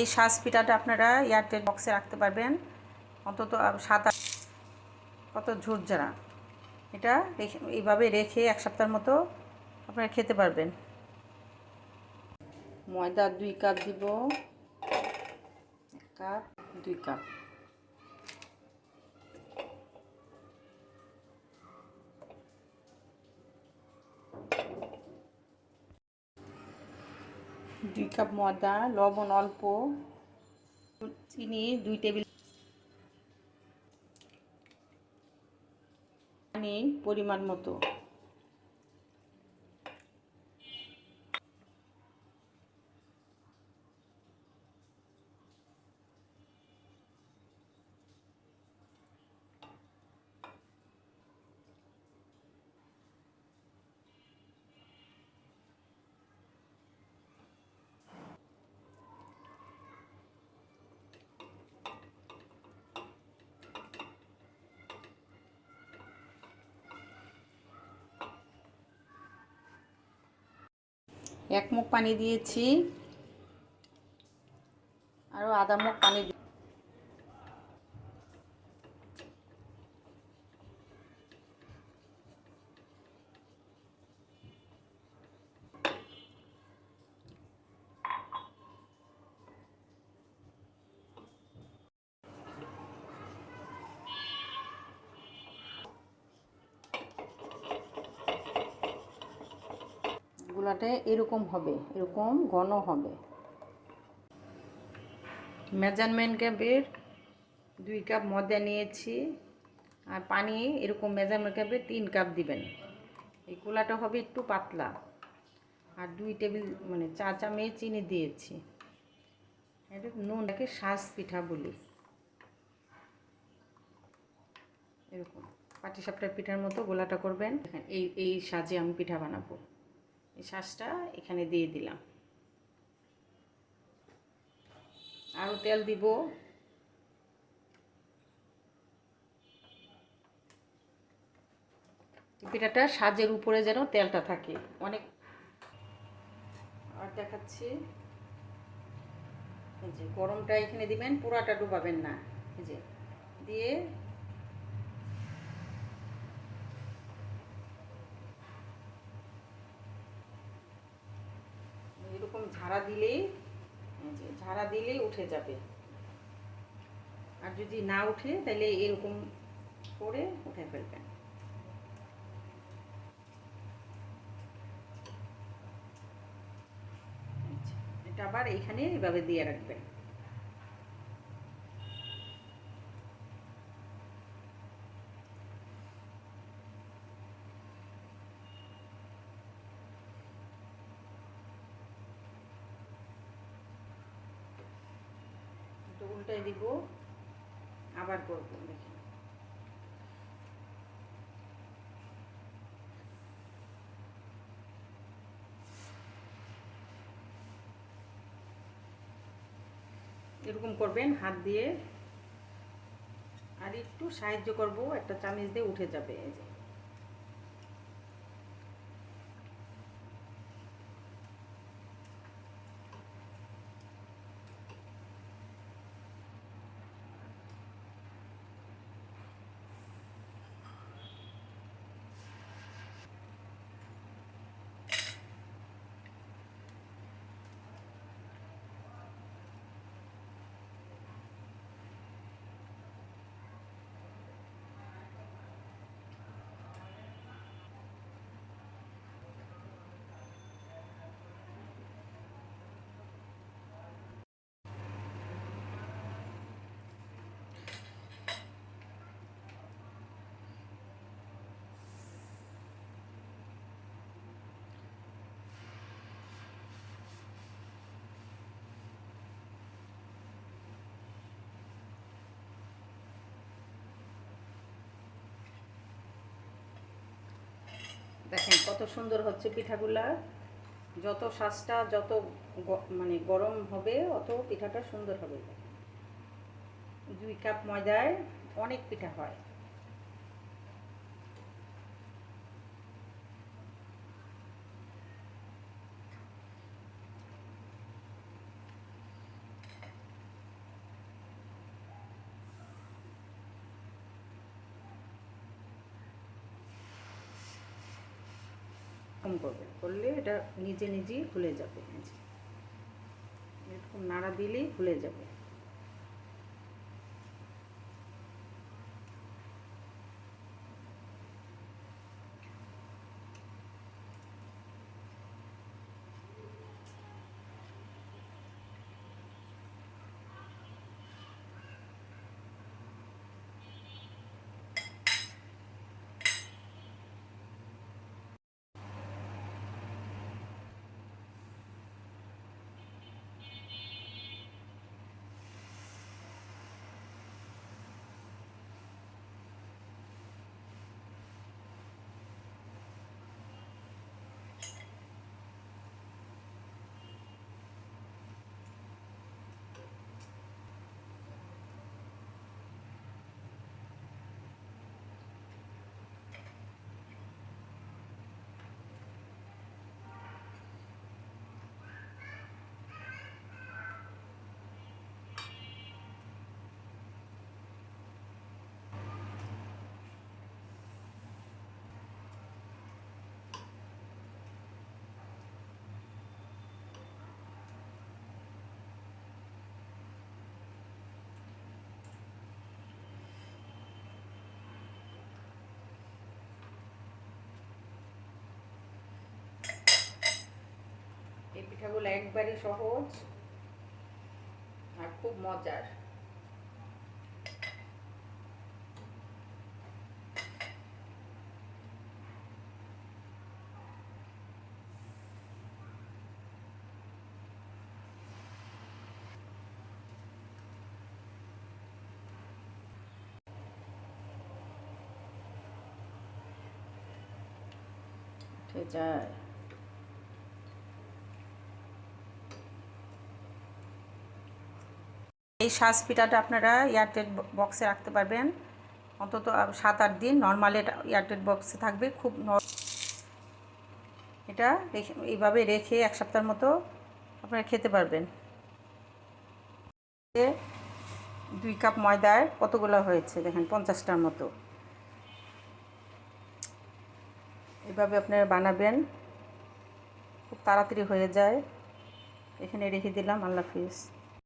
এই শ্বাস পিঠাটা আপনারা এয়ারটেল বক্সে রাখতে পারবেন। অন্তত সাত কত যারা এটা রেখে, এইভাবে রেখে এক সপ্তাহের মতো আপনারা খেতে পারবেন। ময়দা দুই কাপ দিব। এক কাপ, দুই কাপ। দুই কাপ ময়দা লবণ অল্প চিনি দুই টেবিল পানি পরিমাণ মতো। এক মুখ পানি দিয়েছি। আরও আধা মুখ পানি দি- এরকম হবে, এরকম ঘন হবে। মেজারমেন্ট কাপের দুই কাপ ময়দা নিয়েছি আর পানি, এরকম মেজারমেন্ট কাপে তিন কাপ দিবেন। এই গোলাটা হবে একটু পাতলা আর দুই টেবিল মানে চা চামচ চিনি দিয়েছি। এটা নুনটাকে শ্বাস পিঠা বলি। এরকম পাটিসাপটার পিঠার মতো গোলাটা করবেন। এই এই সাজে আমি পিঠা বানাবো। এই শাঁসটা এখানে দিয়ে দিলাম। আরও তেল দিব। পিঠাটা সাজের উপরে যেন তেলটা থাকে। অনেক আর দেখাচ্ছি। এই যে গরমটা এখানে দিবেন, পুরাটা ডুবাবেন না। এই যে দিয়ে এরকম ঝাড়া দিলেই ঝাড়া দিলেই উঠে যাবে। আর যদি না উঠে, তাহলে এরকম করে উঠে ফেলবেন এটা আবার এখানে এভাবে দিয়ে রাখবেন। উল্টাই দিব। আবার করব দেখেন এরকম করবেন, হাত দিয়ে। আর একটু সাহায্য করব, একটা চামিচ দিয়ে উঠে যাবে, এই যে। দেখেন কত সুন্দর হচ্ছে পিঠাগুলা। যত শ্বাসটা যত মানে গরম হবে, অত পিঠাটা সুন্দর হবে। দুই কাপ ময়দায় অনেক পিঠা হয়। এরকম করবে করলে এটা নিজে নিজেই খুলে যাবে। এরকম নাড়া দিলেই খুলে যাবে এই পিঠাগুলো একবারই সহজ আর খুব মজার। উঠে যায় এই শ্বাস পিঠাটা আপনারা এয়ারটেল বক্সে রাখতে পারবেন। অন্তত সাত আট দিন নর্মাল এটা এয়ারটেল বক্সে থাকবে, খুব এটা রেখে, এইভাবে রেখে এক সপ্তাহের মতো আপনারা খেতে পারবেন। দুই কাপ ময়দায় কতগুলো হয়েছে? দেখেন, পঞ্চাশটার মতো। এভাবে আপনারা বানাবেন। খুব তাড়াতাড়ি হয়ে যায়। এখানে রেখে দিলাম, আল্লাহ হাফিজ।